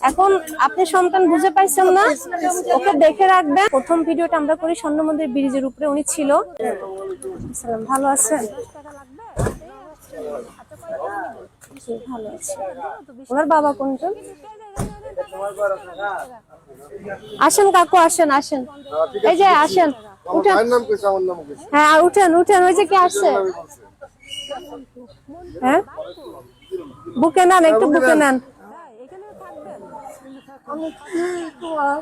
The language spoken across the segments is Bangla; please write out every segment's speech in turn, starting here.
এখন আপনি সন্তান বুঝে পাইছেন না ওকে দেখে রাখবেন। প্রথম ভিডিওটা আমরা করি স্বর্ণ মন্দির ব্রিজের উপরে উনি ছিল। ভালো আছেন? ভালো আছি। ওনার বাবা কোনজন? আসেন কাকু আসেন আসেন। এই যে আসেন উঠেন। হ্যাঁ উঠেন উঠেন ওই যে কে আসছে হ্যাঁ? বুকে নেন একটু বুকে নেন। আমি কি তোমার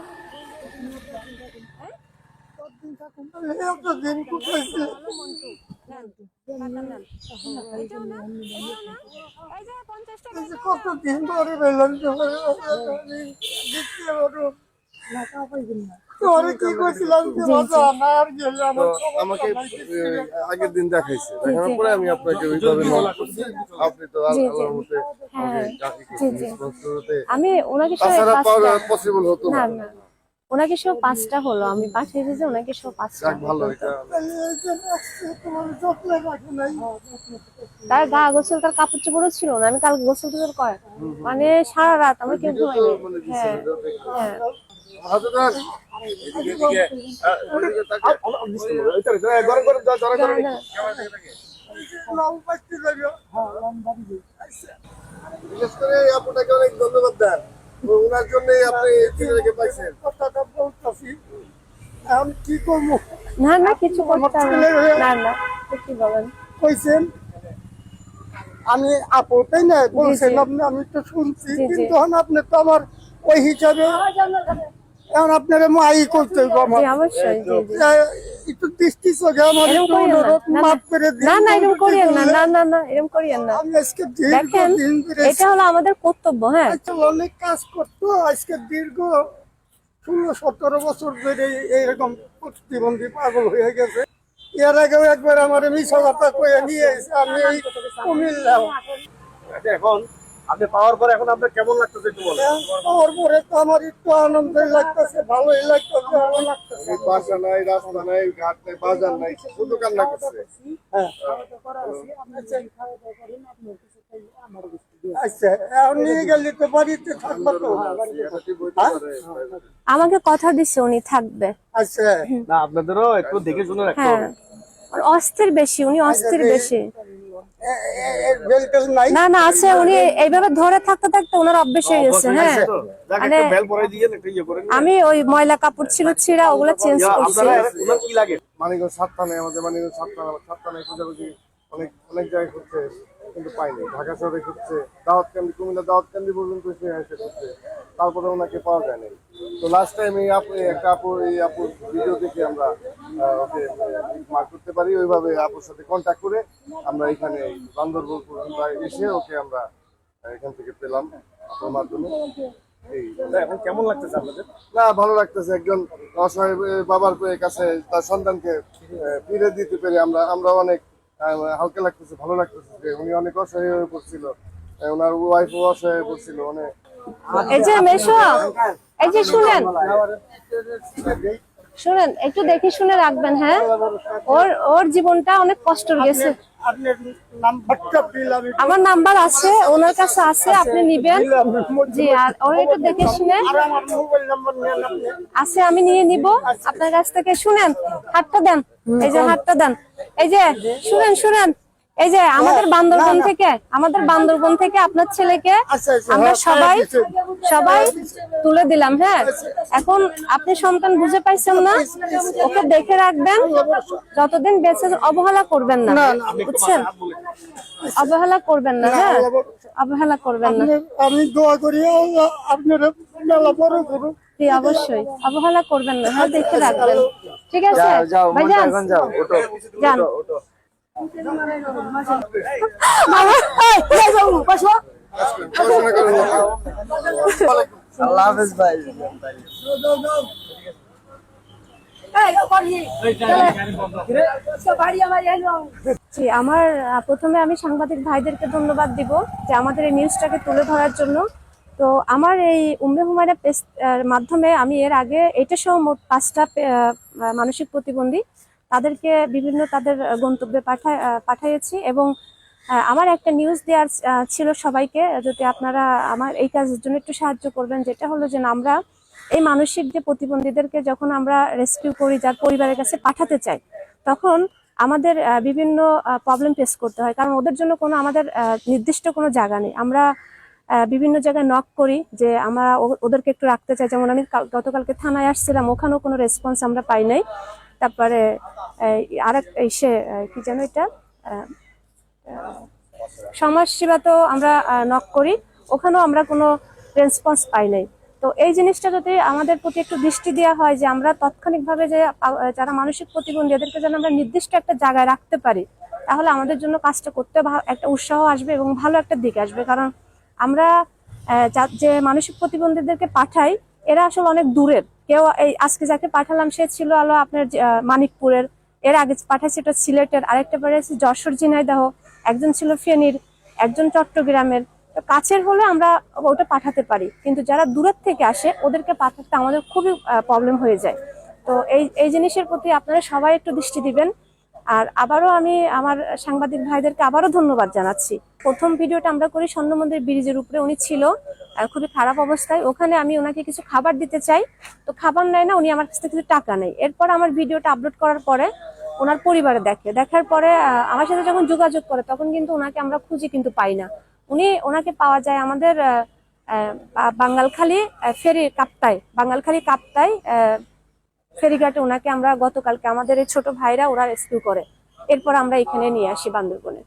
দিন কুটাইছি কতদিন ধরে বেলাম দেখতে কি টাকা যে বাবা আমাকে আগের দিন দেখাইছে। দেখানোর পরে আমি আপনাকে ওইভাবে আপনি তো। আল্লাহর মতে হ্যাঁ, আমি ওনাকে তাছাড়া পসিবল হতো না না না। ওনাকে সব পাঁচটা হলো আমি পাঠিয়েছি যে ওনাকে সব পাঁচটা। তার গা গোসল তার কাপড় চোপড়ও ছিল না আমি কাল গোসল টোসল করে মানে সারা রাত আমরা কেউ মানে হ্যাঁ হ্যাঁ। বিশেষ করে এই আপুটাকে অনেক ধন্যবাদ দেন। ওনার জন্যই আপনি ছেলেকে পাইছেন। কথাটা বলতেছি এখন কি করব? না না কিছু করতে না। না কি বলেন। কইছেন আমি আপটাই না বলছেন আপনি আমি তো শুনছি। কিন্তু আপনি তো আমার ওই হিসাবে এখন আপনার মাই করতে হইব আমার। অবশ্যই একটু দৃষ্টি চোখে আমার একটু অনুরোধ মাফ করে দিন না না এরকম করিয়েন না না না না এরকম করিয়েন না। আমি আজকে দীর্ঘ দেখেন দিন ধরে এটা হলো আমাদের কর্তব্য হ্যাঁ। আচ্ছা, অনেক কাজ করতো আজকে দীর্ঘ ষোলো সতেরো বছর ধরে এইরকম প্রতিবন্ধী পাগল হয়ে গেছে। এর আগেও একবার আমার মিশা কথা কয়ে নিয়ে এসে আমি এই কুমিল্লা এখন আপনি পাওয়ার পরে এখন আপনার কেমন লাগতেছে একটু বলেন। আমার পরে তো আমার একটু আনন্দই লাগতেছে ভালোই লাগতেছে ভালো লাগতেছে। বাসা নাই রাস্তা নাই ঘাট নাই বাজার নাই শুধু কান্না করছে। হ্যাঁ আচ্ছা পারে আমাকে কথা দিচ্ছে উনি থাকবে। আচ্ছা। না আপনাদেরও একটু দেখে শুনে রাখতে হ্যাঁ। হবে। অস্থির বেশি উনি অস্থির বেশি টেল নাই না না আছে উনি এইভাবে ধরে থাকতে থাকতে ওনার অভ্যেস হয়ে গেছে হ্যাঁ মানে ইয়ে আমি ওই ময়লা কাপড় ছিল ছিঁড়া ওগুলো চেঞ্জ করছি। মানিকগঞ্জ সাতটা নেই আমাদের মানিকগঞ্জ সাতটা সাতটা নেই অনেক অনেক জায়গায় খুঁজছে কিন্তু পাইনি ঢাকা শহরে খুঁজছে দাওয়াতকান্দি কুমিল্লা দাওয়াতকান্দি পর্যন্ত সে এসে খুঁজছে তারপরে ওনাকে পাওয়া যায়নি তো লাস্ট টাইম এই আপু একটা আপু এই আপুর ভিডিও দেখে আমরা ওকে মার্ক করতে পারি। ওইভাবে আপুর সাথে কন্ট্যাক্ট করে আমরা এখানে বান্দরবন পর্যন্ত এসে ওকে আমরা এখান থেকে পেলাম আপনার মাধ্যমে। এখন কেমন লাগতেছে আপনাদের? না ভালো লাগতেছে। একজন অসহায় বাবার কাছে তার সন্তানকে ফিরে দিতে পেরে আমরা আমরা অনেক হালকা লাগতেছে ভালো লাগতেছে যে উনি অনেক অসহায় হয়ে পড়ছিল। ওনার ওয়াইফও অসহায় হয়ে পড়ছিল অনেক এই যে মেশো এই যে শুনেন। শুনেন একটু দেখে শুনে রাখবেন হ্যাঁ? ওর ওর জীবনটা অনেক কষ্টের গেছে। আমার নাম্বার আছে ওনার কাছে আছে আপনি নিবেন। জি আর ওর একটু দেখে শুনে। আর আমার মোবাইল নাম্বার নেন আপনি। আছে আমি নিয়ে নিব। আপনার কাছ থেকে শুনেন হাতটা দেন এই যে হাতটা দেন। এই যে শুনেন শুনেন। এই যে আমাদের বান্দরবন থেকে আমাদের বান্দরবন থেকে আপনার ছেলেকে আচ্ছা, আচ্ছা, আমরা হ্যাঁ, সবাই হ্যাঁ, সবাই তুলে দিলাম হ্যাঁ। এখন আপনি সন্তান বুঝে পাইছেন না ওকে দেখে রাখবেন। যতদিন বেঁচে অবহেলা করবেন না। বুঝছেন? অবহেলা করবেন না হ্যাঁ? অবহেলা করবেন না। আমি দোয়া করি আপনার মেলা বড় করুন জি অবশ্যই। অবহেলা করবেন না হ্যাঁ দেখে রাখবেন। ঠিক আছে? ভাইজান? যাও, আল্লাহ হাফেজ ভাই। জি আমার প্রথমে আমি সাংবাদিক ভাইদেরকে ধন্যবাদ দিব যে আমাদের এই নিউজটাকে তুলে ধরার জন্য। তো আমার এই উম্মে হুমায়রা আহ, মাধ্যমে আমি এর আগে এটা সহ মোট পাঁচটা মানসিক প্রতিবন্ধী তাদেরকে বিভিন্ন তাদের গন্তব্যে পাঠা আহ, পাঠাইয়েছি এবং আমার একটা নিউজ দেওয়ার ছিল সবাইকে যদি আপনারা আমার এই কাজের জন্য একটু সাহায্য করবেন যেটা হলো যে আমরা এই মানসিক যে প্রতিবন্ধীদেরকে যখন আমরা রেস্কিউ করি যার পরিবারের কাছে পাঠাতে চাই তখন আমাদের বিভিন্ন প্রবলেম ফেস করতে হয়। কারণ ওদের জন্য কোনো আমাদের নির্দিষ্ট কোনো জায়গা নেই। আমরা বিভিন্ন জায়গায় নক করি যে আমরা ওদেরকে একটু রাখতে চাই। যেমন আমি গতকালকে থানায় আসছিলাম, ওখানেও কোনো রেসপন্স আমরা পাই নাই। তারপরে আরেক এই সে কি যেন এটা? সমাজসেবা তো আমরা নক করি। ওখানেও আমরা কোনো রেসপন্স পাই নাই। তো এই জিনিসটা যদি আমাদের প্রতি একটু দৃষ্টি দেওয়া হয় যে আমরা তাৎক্ষণিকভাবে যে যারা মানসিক প্রতিবন্ধী, এদেরকে যেন আমরা নির্দিষ্ট একটা জায়গায় রাখতে পারি, তাহলে আমাদের জন্য কাজটা করতে একটা উৎসাহ আসবে এবং ভালো একটা দিক আসবে। কারণ আমরা যে মানসিক প্রতিবন্ধীদেরকে পাঠাই, এরা আসলে অনেক দূরের। কেউ এই, আজকে যাকে পাঠালাম, সে ছিল আলো আপনার মানিকপুরের। এর আগে পাঠাইছে এটা সিলেটের, আরেকটা পাঠাইছে যশোর ঝিনাইদহ। একজন ছিল ফেনীর, একজন চট্টগ্রামের। তো কাছের হলে আমরা ওটা পাঠাতে পারি। কিন্তু যারা দূরের থেকে আসে, ওদেরকে পাঠাতে আমাদের খুবই প্রবলেম হয়ে যায়। তো এই এই জিনিসের প্রতি আপনারা সবাই একটু দৃষ্টি দিবেন। আর আবারও আমি আমার সাংবাদিক ভাইদেরকে আবারও ধন্যবাদ জানাচ্ছি। প্রথম ভিডিওটা আমরা করি স্বর্ণ মন্দির ব্রিজের উপরে, উনি ছিল খুবই খারাপ অবস্থায়। ওখানে আমি ওনাকে কিছু খাবার দিতে চাই। তো খাবার নেয় না, উনি আমার কাছ থেকে কিছু টাকা নেই এরপর আমার ভিডিওটা আপলোড করার পরে ওনার পরিবারে দেখে। দেখার পরে আমার সাথে যখন যোগাযোগ করে, তখন কিন্তু ওনাকে আমরা খুঁজি কিন্তু পাই না। উনি ওনাকে পাওয়া যায় আমাদের বাঙ্গালখালী ফেরি কাপ্তায় বাঙ্গালখালী কাপ্তায় ফেরিঘাটে ওনাকে আমরা গতকালকে আমাদের এই ছোট ভাইরা ওরা রেস্কিউ করে। এরপর আমরা এখানে নিয়ে আসি বান্দরবনে।